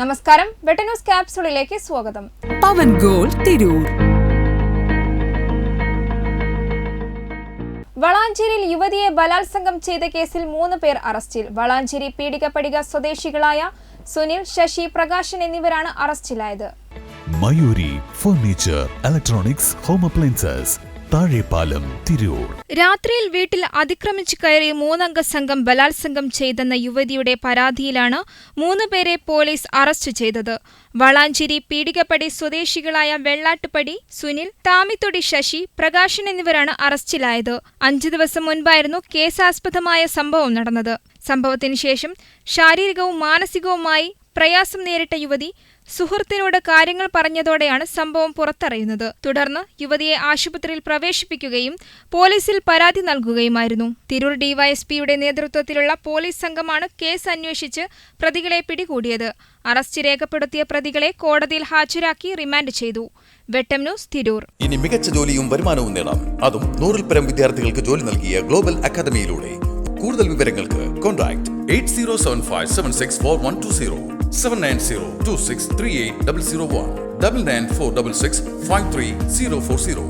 നമസ്കാരം. വെട്ടന്യൂസ് ക്യാപ്സൂളിലേക്ക് സ്വാഗതം. പവൻ ഗോൾ തിരൂർ. വളാഞ്ചേരിയിൽ യുവതിയെ ബലാത്സംഗം ചെയ്ത കേസിൽ മൂന്ന് പേർ അറസ്റ്റിൽ. വളാഞ്ചേരി പീഡികപ്പടിക സ്വദേശികളായ സുനിൽ ശശി പ്രകാശൻ എന്നിവരാണ് അറസ്റ്റിലായത്. Mayuri furniture electronics home appliances Thazhepalam Tirur. രാത്രിയിൽ വീട്ടിൽ അതിക്രമിച്ചു കയറി മൂന്നംഗ സംഘം ബലാത്സംഗം ചെയ്തെന്ന യുവതിയുടെ പരാതിയിലാണ് മൂന്ന് പേരെ പോലീസ് അറസ്റ്റ് ചെയ്തത്. വളാഞ്ചേരി പീടികപ്പടി സ്വദേശികളായ വെള്ളാട്ടുപടി സുനിൽ താമിത്തൊടി ശശി പ്രകാശൻ എന്നിവരാണ് അറസ്റ്റിലായത്. അഞ്ചു ദിവസം മുൻപായിരുന്നു കേസാസ്പദമായ സംഭവം നടന്നത്. സംഭവത്തിന് ശേഷം ശാരീരികവും മാനസികവുമായി പ്രയാസം നേരിട്ട യുവതി സുഹൃത്തിനോട് കാര്യങ്ങൾ പറഞ്ഞതോടെയാണ് സംഭവം പുറത്തറിയുന്നത്. തുടർന്ന് യുവതിയെ ആശുപത്രിയിൽ പ്രവേശിപ്പിക്കുകയും പോലീസിൽ പരാതി നൽകുകയുമായിരുന്നു. തിരൂർ ഡിവൈഎസ്പിയുടെ നേതൃത്വത്തിലുള്ള പോലീസ് സംഘമാണ് കേസ് അന്വേഷിച്ച് പ്രതികളെ പിടികൂടിയത്. അറസ്റ്റ് രേഖപ്പെടുത്തിയ പ്രതികളെ കോടതിയിൽ ഹാജരാക്കി റിമാൻഡ് ചെയ്തു. വെട്ടം ന്യൂസ് തിരൂർ. ഇനി മികച്ച ജോലിയും വരുമാനവും നേടാം. അതും നൂറിൽ പരം വിദ്യാർത്ഥികൾക്ക് ജോലി നൽകിയ ഗ്ലോബൽ അക്കാദമിയിലൂടെ. കൂടുതൽ വിവരങ്ങൾക്ക് contact eight zero seven five seven six four one two zero. Seven nine zero two six three eight double zero one double nine four double six five three zero four zero